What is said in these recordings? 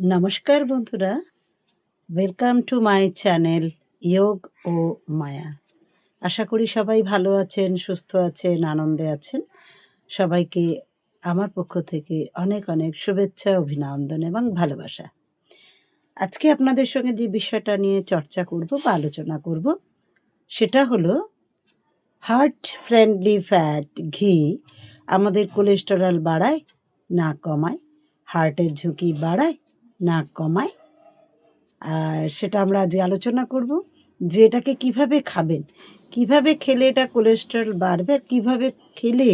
নমস্কার বন্ধুরা welcome to my channel যোগ ও মায়া আশা করি সবাই ভালো আছেন, সুস্থ আছেন, আনন্দে আছেন। সবাইকে আমার পক্ষ থেকে অনেক অনেক শুভেচ্ছা, অভিনন্দন এবং ভালোবাসা। আজকে আপনাদের সঙ্গে যে বিষয়টা নিয়ে চর্চা করব বা আলোচনা করব, সেটা হলো হার্ট ফ্রেন্ডলি ফ্যাট ঘি, আমাদের কোলেস্টেরল বাড়ায়, না কমায় হার্টের ঝুঁকি বাড়ায় না কমায়। আর সেটা আমরা আজ আলোচনা করব যে এটাকে কীভাবে খাবেন, কীভাবে খেলে এটা কোলেস্ট্রল বাড়বে আর কীভাবে খেলে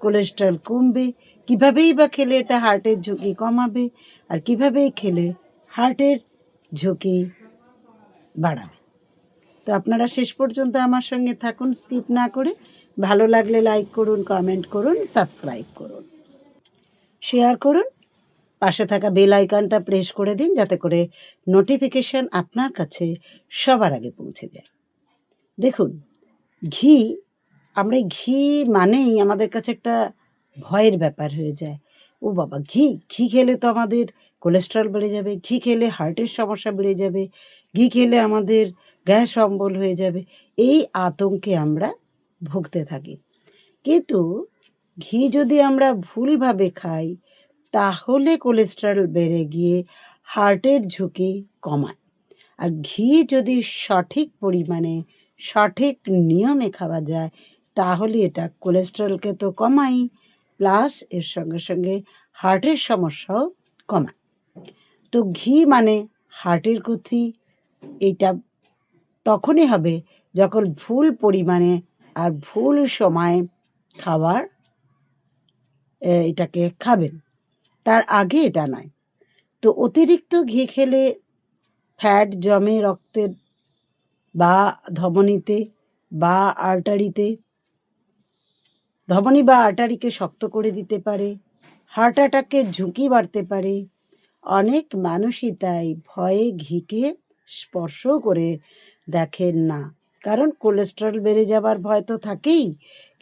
কোলেস্ট্রল কমবে, কিভাবেই বা খেলে এটা হার্টের ঝুঁকি কমাবে আর কিভাবেই খেলে হার্টের ঝুঁকি বাড়াবে। তো আপনারা শেষ পর্যন্ত আমার সঙ্গে থাকুন স্কিপ না করে ভালো লাগলে লাইক করুন কমেন্ট করুন সাবস্ক্রাইব করুন। শেয়ার করুন। পাশে থাকা বেল আইকনটা প্রেস করে দিন যাতে করে নোটিফিকেশন আপনার কাছে সবার আগে পৌঁছে যায়। দেখুন, ঘি, আমরা ঘি মানেই আমাদের কাছে একটা ভয়ের ব্যাপার হয়ে যায়। ও বাবা, ঘি ঘি খেলে তো আমাদের কোলেস্ট্রল বেড়ে যাবে, ঘি খেলে হার্টের সমস্যা বেড়ে যাবে, ঘি খেলে আমাদের গ্যাস অম্বল হয়ে যাবে, এই আতঙ্কে আমরা ভুগতে থাকি। কিন্তু ঘি যদি আমরা ভুলভাবে খাই তাহলে কোলেস্টেরল বেড়ে গিয়ে হার্টের ঝুঁকি কমায়। আর ঘি যদি সঠিক পরিমাণে, সঠিক নিয়মে খাওয়া যায়, তাহলে এটা কোলেস্টেরলকে তো কমাই প্লাস এর সঙ্গে সঙ্গে হার্টের সমস্যাও কমায়। তো ঘি মানে হার্টের ক্ষতি এইটা তখনই হবে যখন ভুল পরিমাণে আর ভুল সময়ে খাবার এটাকে খাবেন। তার আগে এটা নয়। তো অতিরিক্ত ঘি খেলে ফ্যাট জমে রক্তের বা ধমনীতে বা আর্টারিতে ধমনী বা আর্টারিকে শক্ত করে দিতে পারে হার্ট অ্যাটাকের ঝুঁকি বাড়তে পারে। অনেক মানুষই তাই ভয়ে ঘিকে স্পর্শ করে দেখেন না। কারণ কোলেস্ট্রল বেড়ে যাবার ভয় তো থাকেই,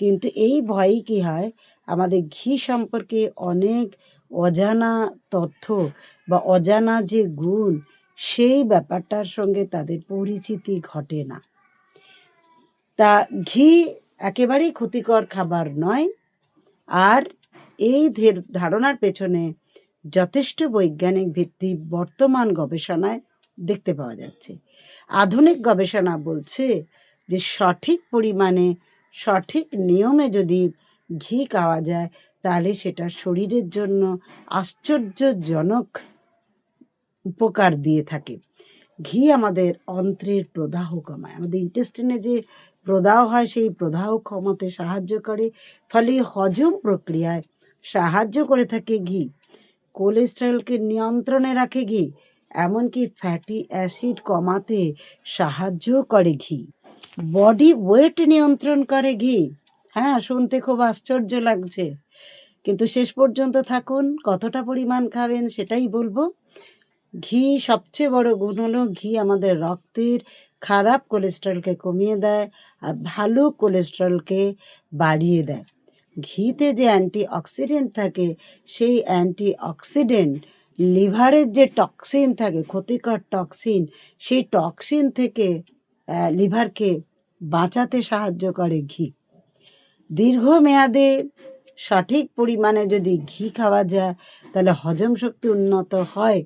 কিন্তু এই ভয়ই কি হয়? আমাদের ঘি সম্পর্কে অনেক অজানা তথ্য বা অজানা যে গুণ, সেই ব্যাপারটার সঙ্গে তাদের পরিচিতি ঘটে না। তা ঘি একেবারেই ক্ষতিকর খাবার নয়। আর এই ধের- ধারণার পেছনে যথেষ্ট বৈজ্ঞানিক ভিত্তি বর্তমান গবেষণায় দেখতে পাওয়া যাচ্ছে। আধুনিক গবেষণা বলছে যে সঠিক পরিমাণে সঠিক নিয়মে যদি ঘি খাওয়া যায় তাহলে সেটা শরীরের জন্য আশ্চর্যজনক উপকার দিয়ে থাকে। ঘি আমাদের অন্ত্রের প্রদাহ কমায়। আমাদের ইন্টেস্টিনে যে প্রদাহ হয়, সেই প্রদাহ কমাতে সাহায্য করে। ফলে হজম প্রক্রিয়ায় সাহায্য করে থাকে ঘি। কোলেস্টেরলকে নিয়ন্ত্রণে রাখে ঘি, এমনকি ফ্যাটি অ্যাসিড কমাতে সাহায্য করে ঘি। বডি ওয়েট নিয়ন্ত্রণ করে ঘি। হ্যাঁ শুনতে খুব আশ্চর্য লাগছে। কিন্তু শেষ পর্যন্ত থাকুন, কতটা পরিমাণ খাবেন সেটাই বলব। ঘি সবচেয়ে বড় গুণ হলো ঘি আমাদের রক্তের খারাপ কোলেস্ট্রলকে কমিয়ে দেয় আর ভালো কোলেস্ট্রলকে বাড়িয়ে দেয়। ঘিতে যে অ্যান্টি অক্সিডেন্ট থাকে, সেই অ্যান্টি অক্সিডেন্ট লিভারের যে টক্সিন থাকে, ক্ষতিকর টক্সিন, সেই টক্সিন থেকে লিভারকে বাঁচাতে সাহায্য করে ঘি। দীর্ঘমেয়াদে সঠিক পরিমাণে যদি ঘি খাওয়া যায়, তাহলে হজম শক্তি উন্নত হয়।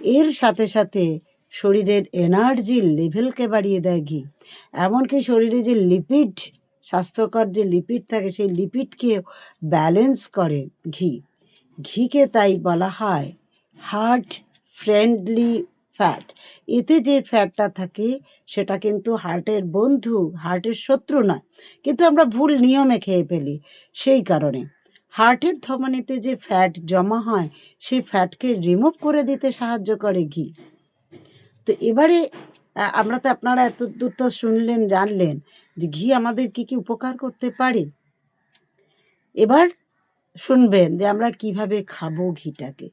এর সাথে সাথে শরীরের এনার্জি লেভেলকে বাড়িয়ে দেয় ঘি। এমনকি শরীরে যে লিপিড, স্বাস্থ্যকর যে লিপিড থাকে, সেই লিপিডকে ব্যালেন্স করে ঘি। ঘিকে তাই বলা হয় হার্ট ফ্রেন্ডলি ফ্যাট এতে যে ফ্যাটটা থাকে, সেটা কিন্তু হার্টের বন্ধু হার্টের শত্রু নয়। কিন্তু আমরা ভুল নিয়মে খেয়ে ফেলি, সেই কারণে। হার্টের ধমনীতে যে ফ্যাট জমা হয়, সেই ফ্যাটকে রিমুভ করে দিতে সাহায্য করে ঘি। তো এবারে আমরা তো আপনারা এত দূর তো শুনলেন, জানলেন যে ঘি আমাদের কি কি উপকার করতে পারে। এবার শুনবেন যে আমরা কীভাবে খাব ঘিটাকে।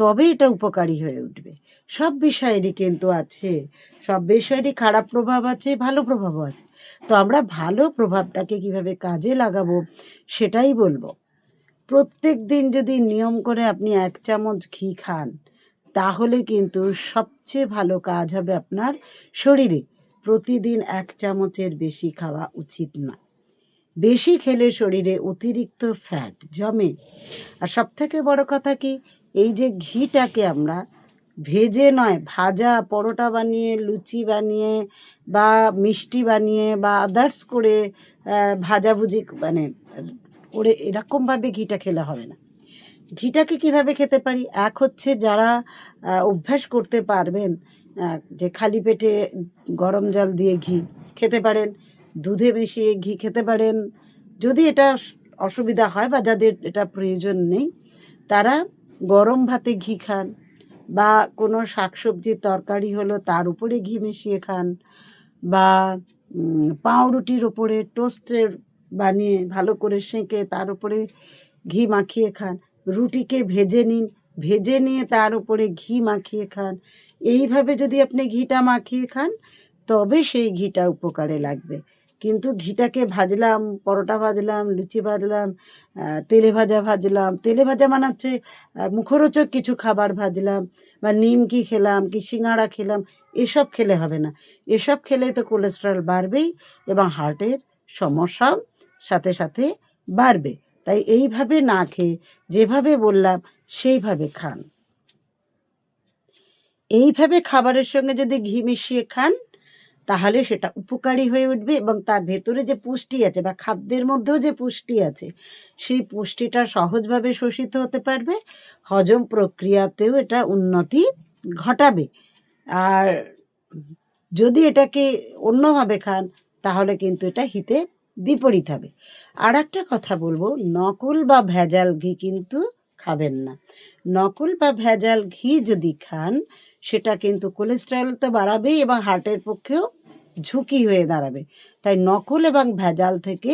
তবে এটা উপকারী হয়ে উঠবে। সব বিষয়েরই কিন্তু আছে, সব বিষয়েরই খারাপ প্রভাব আছে, ভালো প্রভাবও আছে। তো আমরা ভালো প্রভাবটাকে কীভাবে কাজে লাগাবো সেটাই বলব। প্রত্যেক দিন যদি নিয়ম করে আপনি এক চামচ ঘি খান, তাহলে কিন্তু সবচেয়ে ভালো কাজ হবে আপনার শরীরে। প্রতিদিন এক চামচের বেশি খাওয়া উচিত না। বেশি খেলে শরীরে অতিরিক্ত ফ্যাট জমে। আর সব থেকে বড় কথা কি? এই যে ঘিটাকে আমরা ভেজে নয়, ভাজা পরোটা বানিয়ে, লুচি বানিয়ে বা মিষ্টি বানিয়ে বা আদার্স করে ভাজাভুজি মানে করে এরকমভাবে ঘিটা খেলে হবে না। ঘিটাকে কীভাবে খেতে পারি? এক হচ্ছে যারা অভ্যাস করতে পারবেন যে খালি পেটে গরম জল দিয়ে ঘি খেতে পারেন, দুধে মিশিয়ে ঘি খেতে পারেন, যদি এটা অসুবিধা হয় বা যাদের এটা প্রয়োজন নেই, তারা গরম ভাতে ঘি খান বা কোনো শাকসবজির তরকারি হলো তার উপরে ঘি মিশিয়ে খান বা পাউরুটির ওপরে টোস্টের বানিয়ে ভালো করে সেঁকে তার উপরে ঘি মাখিয়ে খান। রুটিকে ভেজে নিন, ভেজে নিয়ে তার উপরে ঘি মাখিয়ে খান। এইভাবে যদি আপনি ঘিটা মাখিয়ে খান, তবে সেই ঘিটা উপকারে লাগবে। কিন্তু ঘিটাকে ভাজলাম, পরোটা ভাজলাম, লুচি ভাজলাম তেলে ভাজা ভাজলাম। তেলে ভাজা মানে হচ্ছে মুখরোচক কিছু খাবার ভাজলাম বা নিমকি খেলাম কি সিঙাড়া খেলাম, এসব খেলে হবে না। এসব খেলে তো কোলেস্ট্রল বাড়বেই এবং হার্টের সমস্যাও সাথে সাথে বাড়বে। তাই এইভাবে না খেয়ে যেভাবে বললাম, সেইভাবে খান। এইভাবে খাবারের সঙ্গে যদি ঘি মিশিয়ে খান তাহলে সেটা উপকারী হয়ে উঠবে এবং তার ভেতরে যে পুষ্টি আছে বা খাদ্যের মধ্যেও যে পুষ্টি আছে, সেই পুষ্টিটা সহজভাবে শোষিত হতে পারবে, হজম প্রক্রিয়াতেও এটা উন্নতি ঘটাবে। আর যদি এটাকে অন্যভাবে খান, তাহলে কিন্তু এটা হিতে বিপরীত হবে। আর একটা কথা বলব, নকল বা ভেজাল ঘি কিন্তু খাবেন না। নকল বা ভেজাল ঘি যদি খান সেটা কিন্তু কোলেস্টেরল তো বাড়াবেই এবং হার্টের পক্ষেও ঝুঁকি হয়ে দাঁড়াবে। তাই নকল এবং ভেজাল থেকে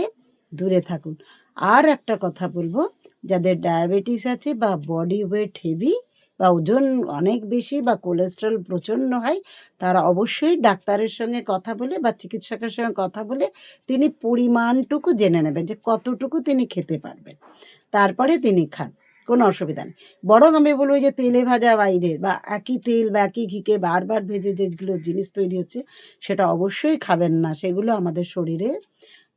দূরে থাকুন। আর একটা কথা বলব, যাদের ডায়াবেটিস আছে বা বডি ওয়েট হেভি বা ওজন অনেক বেশি বা কোলেস্ট্রল প্রচণ্ড হয় তারা অবশ্যই ডাক্তারের সঙ্গে কথা বলে বা চিকিৎসকের সঙ্গে কথা বলে তিনি পরিমাণটুকু জেনে নেবেন যে কতটুকু তিনি খেতে পারবেন। তারপরে তিনি খান। কোনো অসুবিধা নেই। বরং আমি বলব যে তেলে ভাজা বাইরের বা একই তেল বা একই ঘিকে বারবার ভেজে যেগুলো জিনিস তৈরি হচ্ছে, সেটা অবশ্যই খাবেন না। সেগুলো আমাদের শরীরে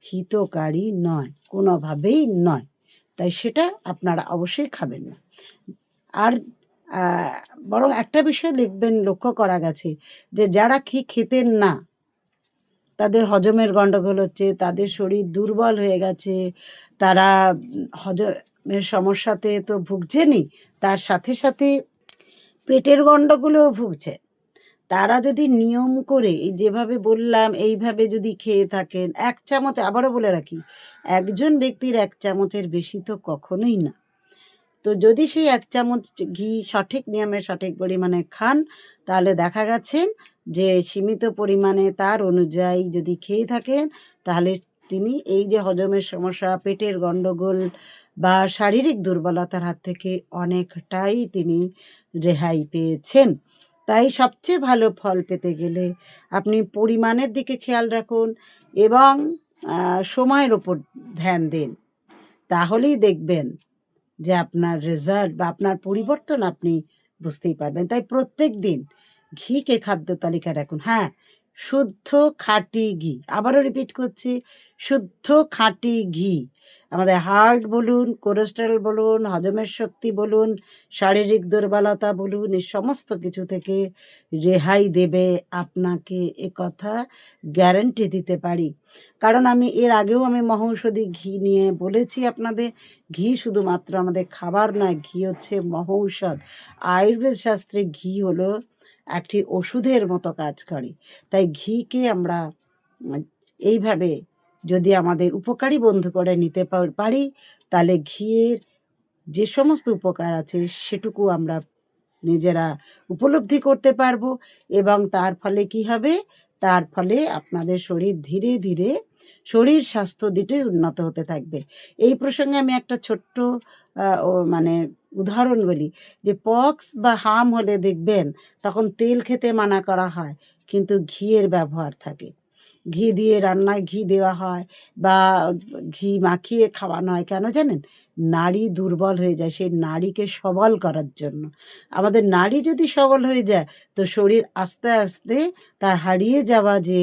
হিতকারী নয়, কোনোভাবেই নয়। তাই সেটা আপনারা অবশ্যই খাবেন না। আর বরং একটা বিষয় লিখবেন, লক্ষ্য করা গেছে যে যারা ঘি খেতেন না, তাদের হজমের গণ্ডগোল হচ্ছে, তাদের শরীর দুর্বল হয়ে গেছে, তারা হজমের সমস্যাতে তো ভুগছেনই, তার সাথে সাথে পেটের গণ্ডগোলেও ভুগছে তারা যদি নিয়ম করে যেভাবে বললাম, এইভাবে যদি খেয়ে থাকেন, এক চামচ আবারও বলে রাখি, একজন ব্যক্তির এক চামচের বেশি তো কখনোই না। তো যদি সেই এক চামচ ঘি সঠিক নিয়মে, সঠিক পরিমাণে খান, তাহলে দেখা গেছে যে সীমিত পরিমাণে তার অনুযায়ী যদি খেয়ে থাকেন, তাহলে তিনি এই যে হজমের সমস্যা, পেটের গণ্ডগোল বা শারীরিক দুর্বলতার হাত থেকে অনেকটাই তিনি রেহাই পেয়েছেন। তাই সবচেয়ে ভালো ফল পেতে গেলে আপনি পরিমাণের দিকে খেয়াল রাখুন এবং সময়ের ওপর ধ্যান দিন। তাহলেই দেখবেন যে আপনার রেজাল্ট বা আপনার পরিবর্তন আপনি বুঝতেই পারবেন। তাই প্রত্যেক দিন ঘি ঘিকে খাদ্য তালিকায় রাখুন। হ্যাঁ শুদ্ধ খাঁটি ঘি। আবারও রিপিট করছি, শুদ্ধ খাঁটি ঘি। আমাদের হার্ট বলুন কোলেস্টেরল বলুন, হজমের শক্তি বলুন, শারীরিক দুর্বলতা বলুন, এই সমস্ত কিছু থেকে রেহাই দেবে আপনাকে এ কথা গ্যারান্টি দিতে পারি। কারণ আমি এর আগেও আমি মহৌষধি ঘি নিয়ে বলেছি আপনাদের, ঘি শুধুমাত্র আমাদের খাবার নয়, ঘি হচ্ছে মহৌষধ। আয়ুর্বেদ শাস্ত্রে ঘি হলো একটি ওষুধের মতো কাজ করে। তাই ঘিকে আমরা এইভাবে যদি আমাদের উপকারী বন্ধু করে নিতে পার- তাহলে ঘিয়ের যে সমস্ত উপকার আছে সেটুকু আমরা নিজেরা উপলব্ধি করতে পারব এবং তার ফলে কি হবে? তার ফলে আপনাদের শরীর ধীরে ধীরে শরীর স্বাস্থ্য দুটোই উন্নত হতে থাকবে। এই প্রসঙ্গে আমি একটা ছোট্ট মানে উদাহরণ বলি যে পক্স বা হাম হলে দেখবেন তখন তেল খেতে মানা করা হয়, কিন্তু ঘিয়ের ব্যবহার থাকে। ঘি দিয়ে রান্নায় ঘি দেওয়া হয় বা ঘি মাখিয়ে খাওয়ানো হয়। কেন জানেন? নারী দুর্বল হয়ে যায় সেই নারীকে সবল করার জন্য। আমাদের নারী যদি সবল হয়ে যায় তো শরীর আস্তে আস্তে তার হারিয়ে যাওয়া যে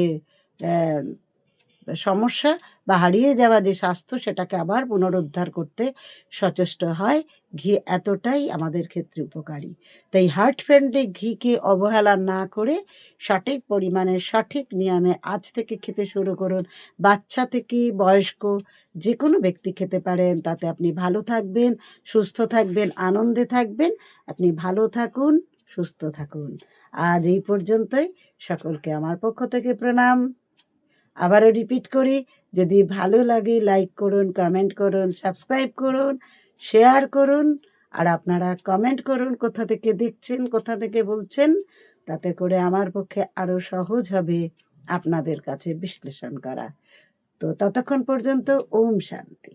সমস্যা বা হারিয়ে যাওয়া যে স্বাস্থ্য সেটাকে আবার পুনরুদ্ধার করতে সচেষ্ট হয়। ঘি এতটাই আমাদের ক্ষেত্রে উপকারী। তাই হার্ট ফ্রেন্ডলি ঘিকে অবহেলা না করে সঠিক পরিমাণে সঠিক নিয়মে আজ থেকে খেতে শুরু করুন। বাচ্চা থেকে বয়স্ক যে কোনো ব্যক্তি খেতে পারেন। তাতে আপনি ভালো থাকবেন, সুস্থ থাকবেন, আনন্দে থাকবেন। আপনি ভালো থাকুন, সুস্থ থাকুন। আজ এই পর্যন্তই। সকলকে আমার পক্ষ থেকে প্রণাম। আবারও রিপিট করি, যদি ভালো লাগে লাইক করুন কমেন্ট করুন সাবস্ক্রাইব করুন শেয়ার করুন, আর আপনারা কমেন্ট করুন কোথা থেকে দেখছেন, কোথা থেকে বলছেন, তাতে করে আমার পক্ষে আরও সহজ হবে আপনাদের কাছে বিশ্লেষণ করা। তো ততক্ষণ পর্যন্ত ওম শান্তি।